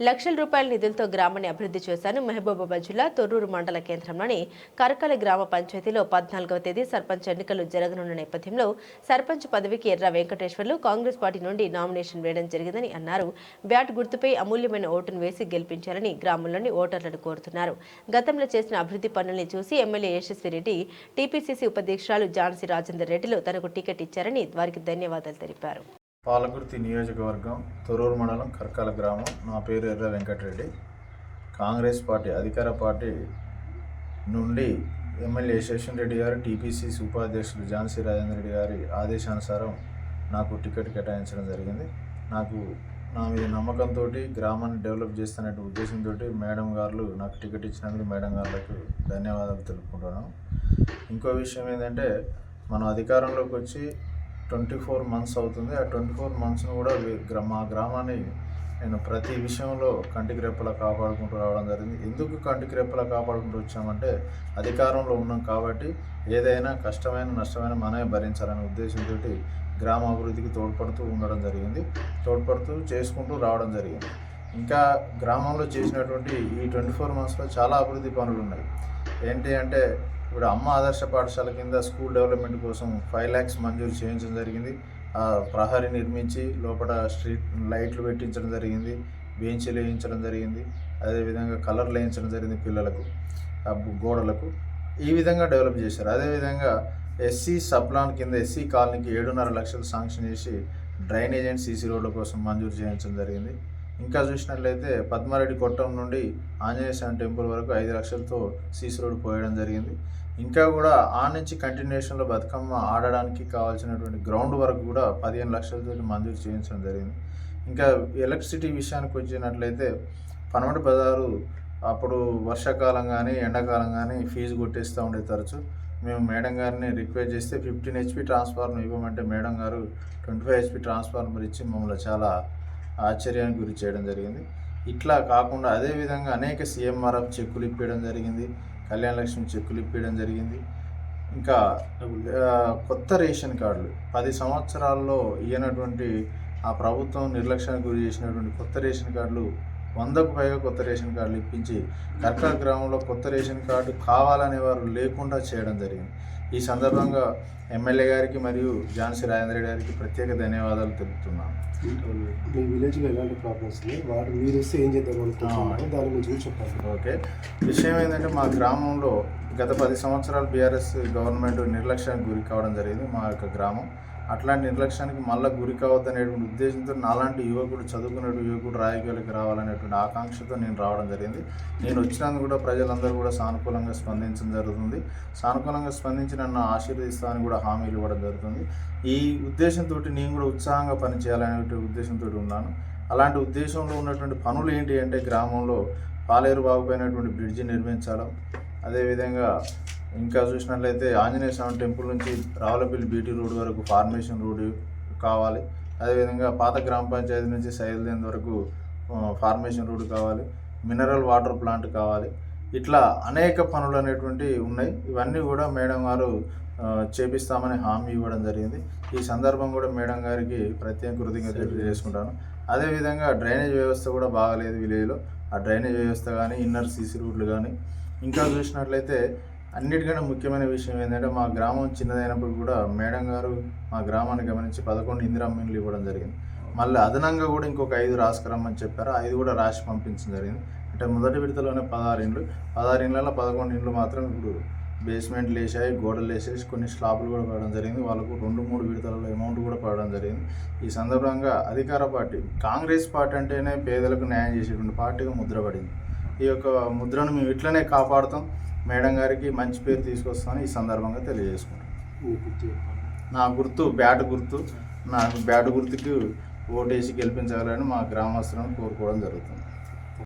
లక్షల రూపాయల నిధులతో గ్రామాన్ని అభివృద్ధి చేశాను. మహబూబాబాద్ జిల్లా తొర్రూరు మండల కేంద్రంలోని కరకల గ్రామ పంచాయతీలో పద్నాలుగవ తేదీ సర్పంచ్ ఎన్నికలు జరగనున్న నేపథ్యంలో సర్పంచ్ పదవికి ఎర్ర వెంకటేశ్వర్లు కాంగ్రెస్ పార్టీ నుండి నామినేషన్ వేయడం జరిగిందని అన్నారు. బ్యాట్ గుర్తుపై అమూల్యమైన ఓటును వేసి గెలిపించాలని గ్రామంలోని ఓటర్లను కోరుతున్నారు. గతంలో చేసిన అభివృద్ధి పనుల్ని చూసి ఎమ్మెల్యే యశస్విరెడ్డి టీపీసీసీ ఉపాధ్యక్షురాలు ఝాన్సీ రాజేందర్ రెడ్డిలు తనకు టికెట్ ఇచ్చారని వారికి ధన్యవాదాలు తెలిపారు. పాలకుర్తి నియోజకవర్గం తొరూరు మండలం కర్కాల గ్రామం. నా పేరు ఎర్ర వెంకటరెడ్డి. కాంగ్రెస్ పార్టీ అధికార పార్టీ నుండి ఎమ్మెల్యే శేషన్ రెడ్డి గారు టీపీసీసీ ఉపాధ్యక్షులు ఝాన్సీ రాజేంద్ర రెడ్డి గారి ఆదేశానుసారం నాకు టికెట్ కేటాయించడం జరిగింది. నాకు నా మీద నమ్మకంతో గ్రామాన్ని డెవలప్ చేస్తున్న ఉద్దేశంతో మేడం గారు నాకు టికెట్ ఇచ్చినందుకు మేడం గారులకు ధన్యవాదాలు తెలుపుకుంటున్నాను. ఇంకో విషయం ఏంటంటే మనం అధికారంలోకి వచ్చి ట్వంటీ ఫోర్ మంత్స్ అవుతుంది. ఆ ట్వంటీ ఫోర్ మంత్స్ను కూడా మా గ్రామాన్ని నేను ప్రతి విషయంలో కంటికి రెప్పలా కాపాడుకుంటూ రావడం జరిగింది. ఎందుకు కంటికి రెప్పలా కాపాడుకుంటూ వచ్చామంటే అధికారంలో ఉన్నాం కాబట్టి ఏదైనా కష్టమైన నష్టమైన మనమే భరించాలనే ఉద్దేశంతో గ్రామ అభివృద్ధికి తోడ్పడుతూ ఉండడం జరిగింది. తోడ్పడుతూ చేసుకుంటూ రావడం జరిగింది. ఇంకా గ్రామంలో చేసినటువంటి ఈ ట్వంటీ ఫోర్ మంత్స్లో చాలా అభివృద్ధి పనులు ఉన్నాయి. ఏంటి అంటే ఇప్పుడు అమ్మ ఆదర్శ పాఠశాల కింద స్కూల్ డెవలప్మెంట్ కోసం ఫైవ్ ల్యాక్స్ మంజూరు చేయించడం జరిగింది. ఆ ప్రహరీ నిర్మించి లోపల స్ట్రీట్ లైట్లు పెట్టించడం జరిగింది. బెంచీలు వేయించడం జరిగింది. అదేవిధంగా కలర్లు వేయించడం జరిగింది పిల్లలకు గోడలకు. ఈ విధంగా డెవలప్ చేశారు. అదేవిధంగా ఎస్సీ సబ్లాన్ కింద ఎస్సీ కాలనీకి ఏడున్నర లక్షలు శాంక్షన్ చేసి డ్రైనేజ్ అండ్ సీసీ రోడ్ల కోసం మంజూరు చేయించడం జరిగింది. ఇంకా చూసినట్లయితే పద్మారెడ్డి కొట్టం నుండి ఆంజనేయ స్వామి టెంపుల్ వరకు ఐదు లక్షలతో సీసీ రోడ్ పోయడం జరిగింది. ఇంకా కూడా ఆ నుంచి కంటిన్యూషన్లో బతుకమ్మ ఆడడానికి కావాల్సినటువంటి గ్రౌండ్ వరకు కూడా పదిహేను లక్షలతో మంజూరు చేయించడం జరిగింది. ఇంకా ఎలక్ట్రిసిటీ విషయానికి వచ్చినట్లయితే పనమటి బజారు అప్పుడు వర్షాకాలం కానీ ఎండాకాలం కానీ ఫీజు కొట్టేస్తూ ఉండే తరచు. మేము మేడం గారిని రిక్వెస్ట్ చేస్తే ఫిఫ్టీన్ హెచ్పి ట్రాన్స్ఫార్మర్ ఇవ్వమంటే మేడం గారు ట్వంటీ ఫైవ్ హెచ్పి ట్రాన్స్ఫార్మర్ ఇచ్చి మమ్మల్ని చాలా ఆశ్చర్యానికి గురి చేయడం జరిగింది. ఇట్లా కాకుండా అదేవిధంగా అనేక సీఎంఆర్ఎఫ్ చెక్కులు ఇప్పించడం జరిగింది. కళ్యాణ లక్ష్మి చెక్కులు ఇప్పించడం జరిగింది. ఇంకా కొత్త రేషన్ కార్డులు. పది సంవత్సరాల్లో ఇయ్యనటువంటి ఆ ప్రభుత్వం నిర్లక్ష్యానికి గురి చేసినటువంటి కొత్త రేషన్ కార్డులు వందకు పైగా కొత్త రేషన్ కార్డులు ఇప్పించి కర్కర గ్రామంలో కొత్త రేషన్ కార్డు కావాలనే వారు లేకుండా చేయడం జరిగింది. ఈ సందర్భంగా ఎమ్మెల్యే గారికి మరియు ఝాన్సీ రాజేంద్ర గారికి ప్రత్యేక ధన్యవాదాలు తెలుపుతున్నాను. మీ విలేజ్లో ఎలాంటి ప్రాబ్లమ్స్ వారు మీరు వస్తే ఏం చేద్దాం అనుకుంటున్నారో? దాని గురించి చెప్పండి. ఓకే. విషయం ఏంటంటే మా గ్రామంలో గత పది సంవత్సరాలు బీఆర్ఎస్ గవర్నమెంట్ నిర్లక్ష్యానికి గురి కావడం జరిగింది మా యొక్క గ్రామం. అట్లాంటి నిర్లక్ష్యానికి మళ్ళీ గురి కావద్దనేటువంటి ఉద్దేశంతో నాలాంటి యువకుడు చదువుకున్నటువంటి యువకుడు రాజకీయాలకు రావాలనేటువంటి ఆకాంక్షతో నేను రావడం జరిగింది. నేను వచ్చినందుకు కూడా ప్రజలందరూ కూడా సానుకూలంగా స్పందించడం జరుగుతుంది. సానుకూలంగా స్పందించి నన్ను ఆశీర్వదిస్తామని కూడా హామీలు ఇవ్వడం జరుగుతుంది. ఈ ఉద్దేశంతో నేను కూడా ఉత్సాహంగా పనిచేయాలనే ఉద్దేశంతో ఉన్నాను. అలాంటి ఉద్దేశంలో ఉన్నటువంటి పనులు ఏంటి అంటే గ్రామంలో పాలేరు బాగుపోయినటువంటి బ్రిడ్జి నిర్మించడం అదేవిధంగా ఇంకా చూసినట్లయితే ఆంజనేయ స్వామి టెంపుల్ నుంచి రావులపల్లి బీటీ రోడ్ వరకు ఫార్మేషన్ రోడ్ కావాలి. అదేవిధంగా పాత గ్రామ పంచాయతీ నుంచి సైల్దేన్ వరకు ఫార్మేషన్ రోడ్ కావాలి. మినరల్ వాటర్ ప్లాంట్ కావాలి. ఇట్లా అనేక పనులు అనేటువంటివి ఉన్నాయి. ఇవన్నీ కూడా మేడం గారు చేపిస్తామని హామీ ఇవ్వడం జరిగింది. ఈ సందర్భం కూడా మేడం గారికి ప్రత్యేక కృతజ్ఞతలు తెలియజేసుకుంటాను. అదేవిధంగా డ్రైనేజ్ వ్యవస్థ కూడా బాగలేదు విలేజ్లో. ఆ డ్రైనేజ్ వ్యవస్థ కానీ ఇన్నర్ సీసీ రోడ్లు కానీ ఇంకా చూసినట్లయితే అన్నిటికన్నా ముఖ్యమైన విషయం ఏంటంటే మా గ్రామం చిన్నదైనప్పుడు కూడా మేడం గారు మా గ్రామాన్ని గమనించి పదకొండు ఇందిరామిన్లు ఇవ్వడం జరిగింది. మళ్ళీ అదనంగా కూడా ఇంకొక ఐదు రాసుకురమ్మని చెప్పారు. ఐదు కూడా రాసి పంపించడం జరిగింది. అంటే మొదటి విడతలోనే పదహారు ఇండ్లు. పదహారు ఇండ్లలో పదకొండు ఇండ్లు మాత్రం ఇప్పుడు బేస్మెంట్లు వేసాయి గోడలు వేసేసి కొన్ని స్లాబ్లు కూడా పడడం జరిగింది. వాళ్ళకు రెండు మూడు విడతలలో అమౌంట్ కూడా పడడం జరిగింది. ఈ సందర్భంగా అధికార పార్టీ కాంగ్రెస్ పార్టీ అంటేనే పేదలకు న్యాయం చేసేటువంటి పార్టీగా ముద్ర పడింది. ఈ యొక్క ముద్రను మేము ఇట్లనే కాపాడుతాం. మేడం గారికి మంచి పేరు తీసుకొస్తామని ఈ సందర్భంగా తెలియజేసుకుంటాం నా గుర్తు బ్యాట్ గుర్తు. నాకు బ్యాట్ గుర్తుకి ఓటేసి గెలిపించాలని మా గ్రామస్తులను కోరుకోవడం జరుగుతుంది.